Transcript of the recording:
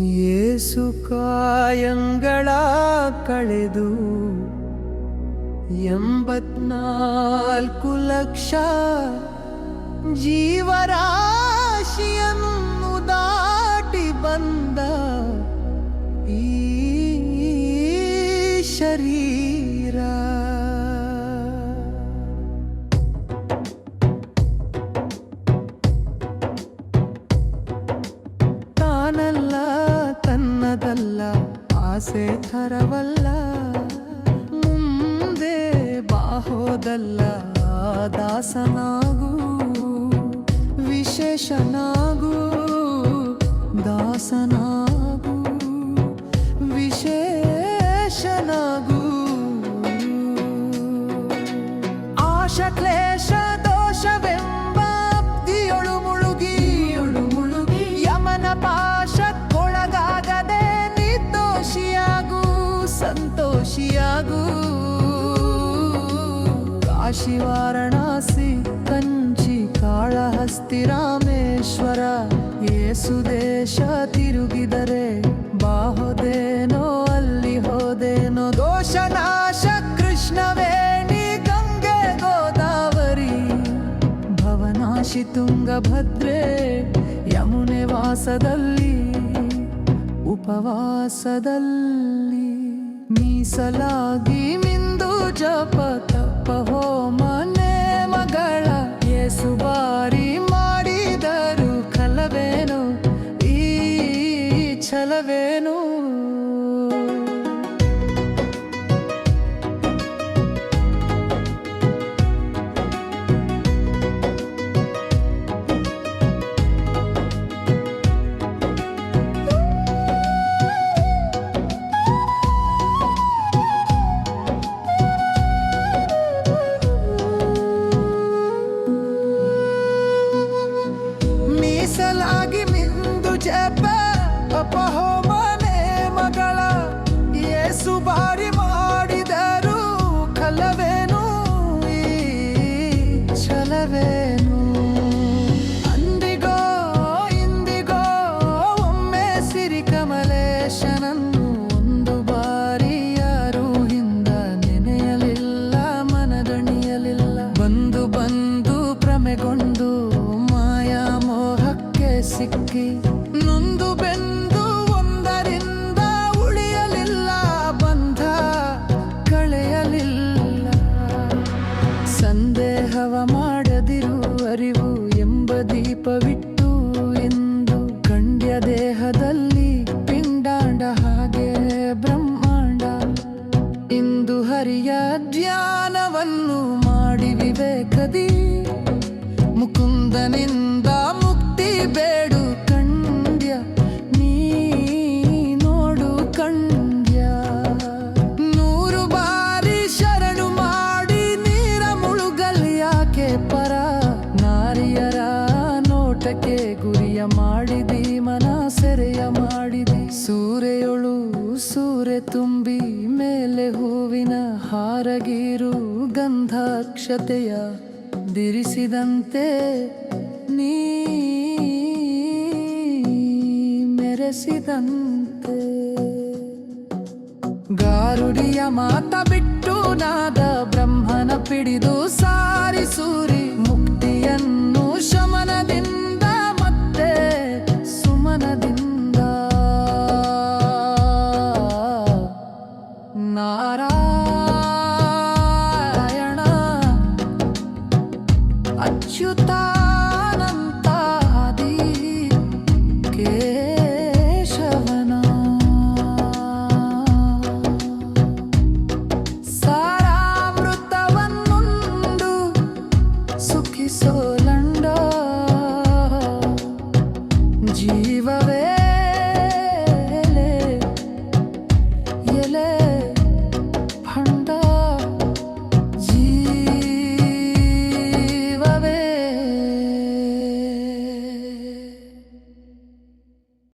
ಏಸು ಕಾಯಂಗಳ ಕಳೆದು ಎಂಬತ್ನಾಲ್ಕು ಲಕ್ಷ ಜೀವರಾಶಿಯನ್ನು ದಾಟಿ ಬಂದ ಈ ಶರೀರ. ಆಸೆ ಥರವಲ್ಲ ಮುಂದೆ ಬಾಹೋದಲ್ಲ ದಾಸನಾಗೂ ವಿಶೇಷನಾಗೂ ದಾಸನಾಗೂ ಕಾಶಿ ವಾರಣಾಸಿ, ಕಂಚಿ ಕಾಳಹಸ್ತಿ ರಾಮೇಶ್ವರ, ಏಸು ದೇಶ ತಿರುಗಿದರೆ ಬಾಹುದೇನೋ, ಅಲ್ಲಿ ಹೋದೇನೋ. ದೋಷನಾಶ ಕೃಷ್ಣವೇಣಿ ಗಂಗೆ ಗೋದಾವರಿ, ಭವನಾಶಿ ತುಂಗಭದ್ರೆ, ಯಮುನೆ ವಾಸದಲ್ಲಿ, ಉಪವಾಸದಲ್ಲಿ ಮೀಸಲಾಗಿ ಕಮಲೇಶನನ್ನು ಒಂದು ಬಾರಿ ಯಾರೂ ಹಿಂದ ನೆನೆಯಲಿಲ್ಲ, ಮನದಣಿಯಲಿಲ್ಲ. ಬಂದು ಬಂದು ಭ್ರಮೆಗೊಂಡು ಮಾಯಾ ಮೋಹಕ್ಕೆ ಸಿಕ್ಕಿ, ನೊಂದು ಬೆಂದು ಮುಕುಂದನಿಂದ ಮುಕ್ತಿ ಬೇಡು ಕಂಡ್ಯ ನೀ ನೋಡು ಕಂಡ್ಯ ನೂರು ಬಾರಿ ಶರಣು ಮಾಡಿ ನೀರ ಮುಳುಗಲ್ ಯಾಕೆ ಪರ? ನಾರಿಯರ ನೋಟಕ್ಕೆ ಗುರಿಯ ಮಾಡಿದಿ, ಮನ ಸೆರೆಯ ಮಾಡಿದಿ. ಸೂರೆಯೊಳು ಸೂರೆ ತುಂಬಿ, ಮೇಲೆ ಹೂವಿನ ಹಾರಗೀರು ಗಂಧಾಕ್ಷತೆಯ ದಿರಿಸಿದಂತೆ ನೀ ಮೆರೆಸಿದಂತೆ. ಗಾರುಡಿಯ ಮಾತ ಬಿಟ್ಟು ನಾದ ಬ್ರಹ್ಮನ ಪಿಡಿದು ಸಾರಿ ಜೀವವ